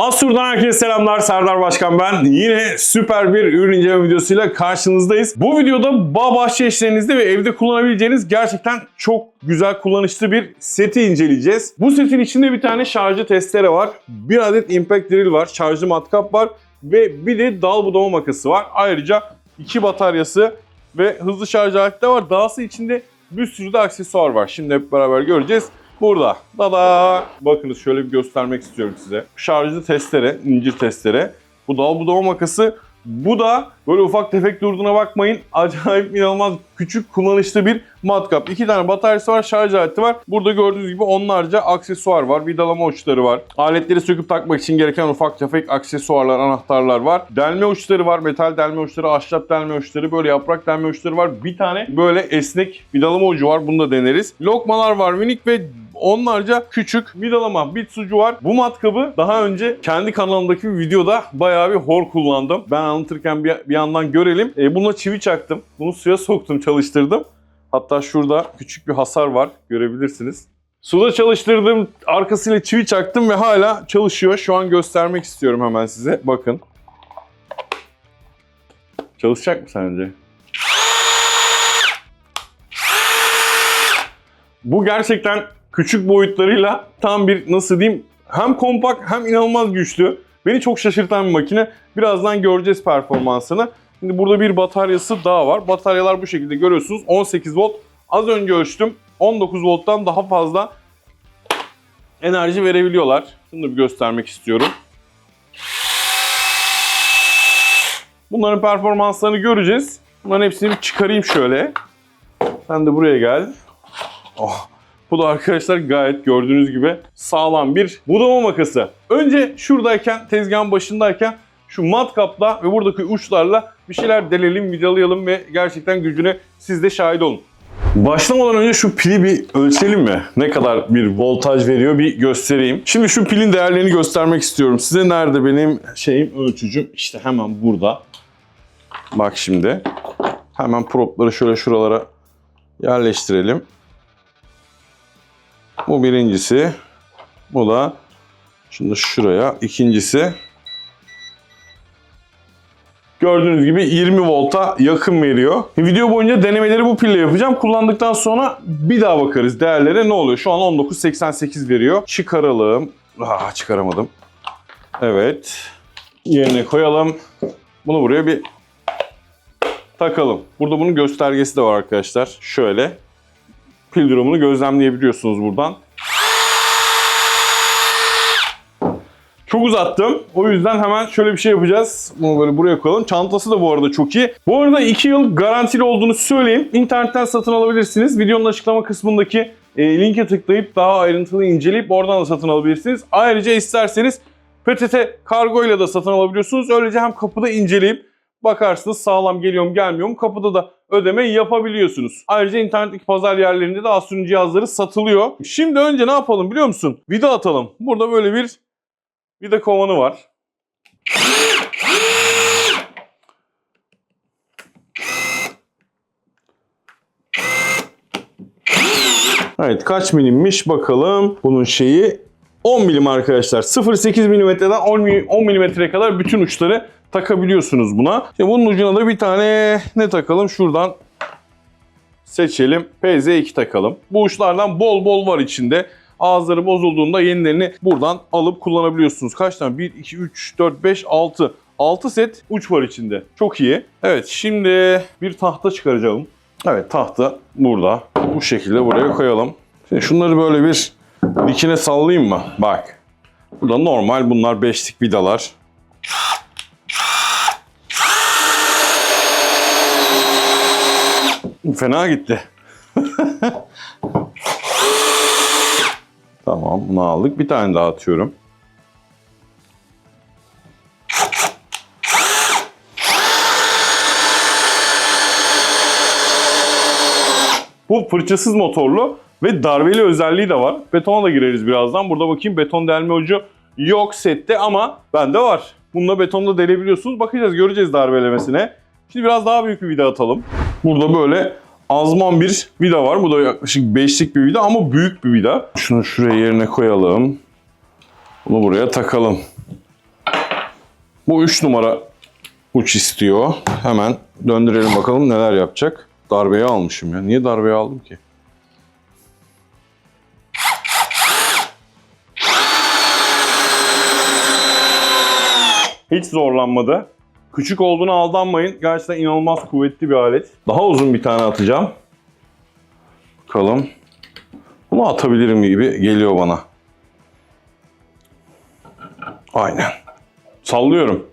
Asur'dan herkese selamlar. Serdar Başkan ben. Yine süper bir ürün inceleme videosuyla karşınızdayız. Bu videoda bağ bahçe işlerinizde ve evde kullanabileceğiniz gerçekten çok güzel kullanışlı bir seti inceleyeceğiz. Bu setin içinde bir tane şarjlı testere var. Bir adet impact drill var. Şarjlı matkap var. Ve bir de dal budama makası var. Ayrıca iki bataryası ve hızlı şarj aleti de var. Dahası içinde bir sürü de aksesuar var. Şimdi hep beraber göreceğiz. Burada. Dada. Bakınız şöyle bir göstermek istiyorum size. Şarjlı testere, incir testere. Bu dal budama makası. Bu da böyle ufak tefek durduğuna bakmayın. Acayip inanılmaz küçük kullanışlı bir matkap. İki tane bataryası var, şarj aleti var. Burada gördüğünüz gibi onlarca aksesuar var. Vidalama uçları var. Aletleri söküp takmak için gereken ufak tefek aksesuarlar, anahtarlar var. Delme uçları var. Metal delme uçları, ahşap delme uçları, böyle yaprak delme uçları var. Bir tane böyle esnek vidalama ucu var. Bunu da deneriz. Lokmalar var minik ve onlarca küçük vidalama bit sucu var. Bu matkabı daha önce kendi kanalımdaki bir videoda bayağı bir hor kullandım. Ben anlatırken bir, bir yandan görelim. E, bununla çivi çaktım. Bunu suya soktum, çalıştırdım. Hatta şurada küçük bir hasar var. Görebilirsiniz. Suda çalıştırdım, arkasıyla çivi çaktım ve hala çalışıyor. Şu an göstermek istiyorum hemen size. Bakın. Çalışacak mı sence? Bu gerçekten küçük boyutlarıyla tam bir nasıl diyeyim hem kompakt hem inanılmaz güçlü. Beni çok şaşırtan bir makine. Birazdan göreceğiz performansını. Şimdi burada bir bataryası daha var. Bataryalar bu şekilde görüyorsunuz. 18 volt. Az önce ölçtüm. 19 volttan daha fazla enerji verebiliyorlar. Şunu da bir göstermek istiyorum. Bunların performanslarını göreceğiz. Bunların hepsini bir çıkarayım şöyle. Sen de buraya gel. Oh. Bu da arkadaşlar gayet gördüğünüz gibi sağlam bir budama makası. Önce şuradayken, tezgahın başındayken şu matkapla ve buradaki uçlarla bir şeyler delelim, vidalayalım ve gerçekten gücüne siz de şahit olun. Başlamadan önce şu pili bir ölçelim mi? Ne kadar bir voltaj veriyor bir göstereyim. Şimdi şu pilin değerlerini göstermek istiyorum. Size nerede benim şeyim ölçücüm? İşte hemen burada. Bak şimdi. Hemen propları şöyle şuralara yerleştirelim. Bu birincisi. Bu da şimdi şuraya ikincisi. Gördüğünüz gibi 20 volta yakın veriyor. Video boyunca denemeleri bu pille yapacağım. Kullandıktan sonra bir daha bakarız değerlere ne oluyor. Şu an 19.88 veriyor. Çıkaralım. Aa, çıkaramadım. Evet. Yerine koyalım. Bunu buraya bir takalım. Burada bunun göstergesi de var arkadaşlar. Şöyle pil durumunu gözlemleyebiliyorsunuz buradan. Çok uzattım. O yüzden hemen şöyle bir şey yapacağız. Bunu böyle buraya koyalım. Çantası da bu arada çok iyi. Bu arada 2 yıl garantili olduğunu söyleyeyim. İnternetten satın alabilirsiniz. Videonun açıklama kısmındaki e, linke tıklayıp daha ayrıntılı inceleyip oradan da satın alabilirsiniz. Ayrıca isterseniz PTT kargo ile de satın alabiliyorsunuz. Öylece hem kapıda inceleyip bakarsınız sağlam geliyor mu gelmiyor mu kapıda da ödeme yapabiliyorsunuz. Ayrıca internetteki pazar yerlerinde de Asur'un cihazları satılıyor. Şimdi önce ne yapalım biliyor musun? Vida atalım. Burada böyle bir vida kovanı var. Evet kaç milimmiş bakalım bunun şeyi 10 milim arkadaşlar. 0.8 milimetreden 10 mil- 10 milimetreye kadar bütün uçları takabiliyorsunuz buna. Şimdi bunun ucuna da bir tane ne takalım? Şuradan seçelim. PZ2 takalım. Bu uçlardan bol bol var içinde. Ağızları bozulduğunda yenilerini buradan alıp kullanabiliyorsunuz. Kaç tane? 1, 2, 3, 4, 5, 6. 6 set uç var içinde. Çok iyi. Evet şimdi bir tahta çıkaracağım. Evet tahta burada. Bu şekilde buraya koyalım. Şimdi şunları böyle bir dikine sallayayım mı? Bak. Burada normal bunlar beşlik vidalar. Fena gitti. tamam bunu aldık. Bir tane daha atıyorum. Bu fırçasız motorlu ve darbeli özelliği de var. Betona da gireriz birazdan. Burada bakayım beton delme ucu yok sette ama bende var. Bununla betonda delebiliyorsunuz. Bakacağız göreceğiz darbelemesine. Şimdi biraz daha büyük bir vida atalım. Burada böyle azman bir vida var. Bu da yaklaşık 5'lik bir vida ama büyük bir vida. Şunu şuraya yerine koyalım. Bunu buraya takalım. Bu 3 numara uç istiyor. Hemen döndürelim bakalım neler yapacak. Darbeyi almışım ya. Niye darbeyi aldım ki? Hiç zorlanmadı. Küçük olduğuna aldanmayın. Gerçekten inanılmaz kuvvetli bir alet. Daha uzun bir tane atacağım. Bakalım. Bunu atabilirim gibi geliyor bana. Aynen. Sallıyorum.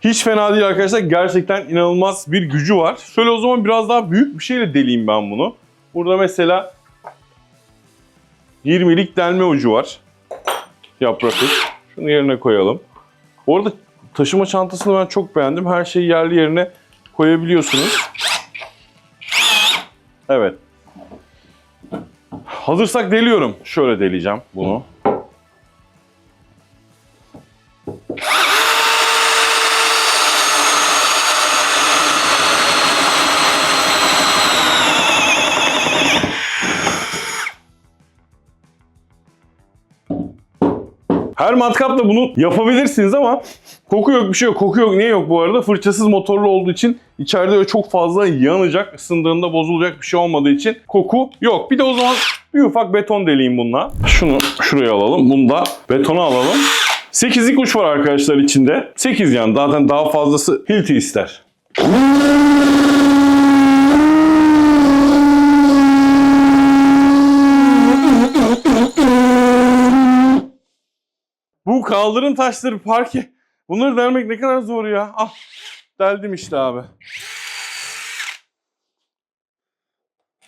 Hiç fena değil arkadaşlar. Gerçekten inanılmaz bir gücü var. Şöyle o zaman biraz daha büyük bir şeyle deleyim ben bunu. Burada mesela 20'lik delme ucu var. Yaprak. Şunu yerine koyalım. Bu arada taşıma çantasını ben çok beğendim. Her şeyi yerli yerine koyabiliyorsunuz. Evet. Hazırsak deliyorum. Şöyle deleyeceğim bunu. Her matkapla bunu yapabilirsiniz ama koku yok bir şey yok. Koku yok niye yok bu arada? Fırçasız motorlu olduğu için içeride çok fazla yanacak. ısındığında bozulacak bir şey olmadığı için koku yok. Bir de o zaman bir ufak beton deleyim bununla. Şunu şuraya alalım. Bunu da betona alalım. 8'lik uç var arkadaşlar içinde. 8 yani zaten daha fazlası hilti ister. Bu kaldırım taşları parke. Bunları delmek ne kadar zor ya. Ah deldim işte abi.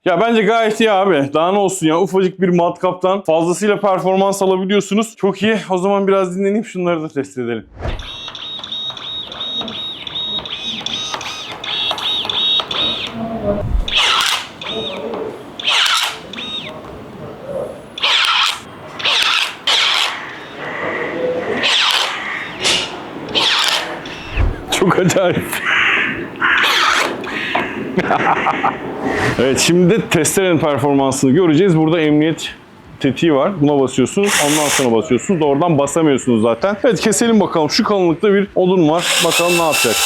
Ya bence gayet iyi abi. Daha ne olsun ya ufacık bir matkaptan fazlasıyla performans alabiliyorsunuz. Çok iyi. O zaman biraz dinleneyim şunları da test edelim. Acayip. evet şimdi de performansını göreceğiz. Burada emniyet tetiği var. Buna basıyorsunuz. Ondan sonra basıyorsunuz. Doğrudan basamıyorsunuz zaten. Evet keselim bakalım. Şu kalınlıkta bir odun var. Bakalım ne yapacak.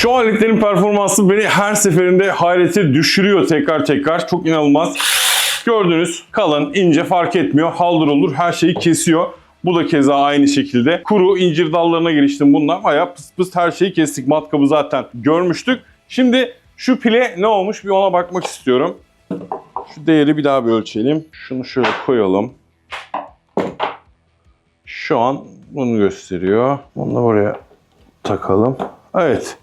Şu aletlerin performansı beni her seferinde hayrete düşürüyor tekrar tekrar. Çok inanılmaz. Gördünüz kalın, ince fark etmiyor. Haldır olur her şeyi kesiyor. Bu da keza aynı şekilde. Kuru incir dallarına giriştim bunlar. Bayağı pıs pıs her şeyi kestik. Matkabı zaten görmüştük. Şimdi şu pile ne olmuş bir ona bakmak istiyorum. Şu değeri bir daha bir ölçelim. Şunu şöyle koyalım. Şu an bunu gösteriyor. Bunu da buraya takalım. Evet.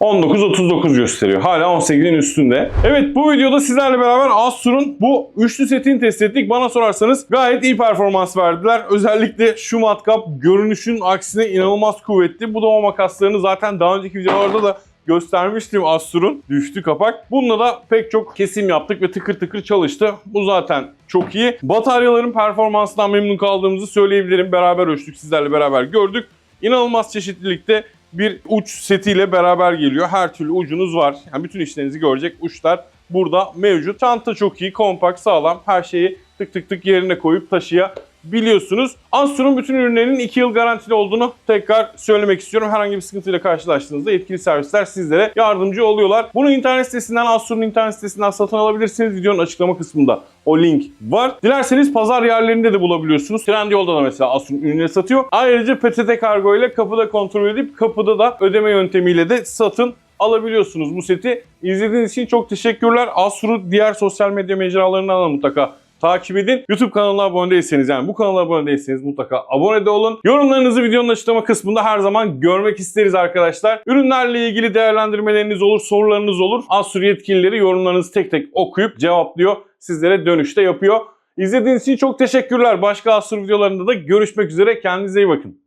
19.39 gösteriyor. Hala 18'in üstünde. Evet bu videoda sizlerle beraber Asur'un bu üçlü setini test ettik. Bana sorarsanız gayet iyi performans verdiler. Özellikle şu matkap görünüşün aksine inanılmaz kuvvetli. Bu doma makaslarını zaten daha önceki videolarda da göstermiştim Asur'un düştü kapak. Bununla da pek çok kesim yaptık ve tıkır tıkır çalıştı. Bu zaten çok iyi. Bataryaların performansından memnun kaldığımızı söyleyebilirim. Beraber ölçtük sizlerle beraber gördük. İnanılmaz çeşitlilikte bir uç setiyle beraber geliyor. Her türlü ucunuz var. Yani bütün işlerinizi görecek uçlar burada mevcut. Çanta çok iyi, kompakt, sağlam. Her şeyi tık tık tık yerine koyup taşıyabiliyorsunuz. Asur'un bütün ürünlerinin 2 yıl garantili olduğunu tekrar söylemek istiyorum. Herhangi bir sıkıntıyla karşılaştığınızda yetkili servisler sizlere yardımcı oluyorlar. Bunu internet sitesinden, Asur'un internet sitesinden satın alabilirsiniz. Videonun açıklama kısmında o link var. Dilerseniz pazar yerlerinde de bulabiliyorsunuz. Trendyol'da da mesela Asur'un ürünleri satıyor. Ayrıca PTT kargo ile kapıda kontrol edip kapıda da ödeme yöntemiyle de satın alabiliyorsunuz bu seti. İzlediğiniz için çok teşekkürler. Asur'u diğer sosyal medya mecralarından da mutlaka takip edin. YouTube kanalına abone değilseniz yani bu kanala abone değilseniz mutlaka abone de olun. Yorumlarınızı videonun açıklama kısmında her zaman görmek isteriz arkadaşlar. Ürünlerle ilgili değerlendirmeleriniz olur, sorularınız olur. Asur yetkilileri yorumlarınızı tek tek okuyup cevaplıyor. Sizlere dönüşte yapıyor. İzlediğiniz için çok teşekkürler. Başka Asur videolarında da görüşmek üzere. Kendinize iyi bakın.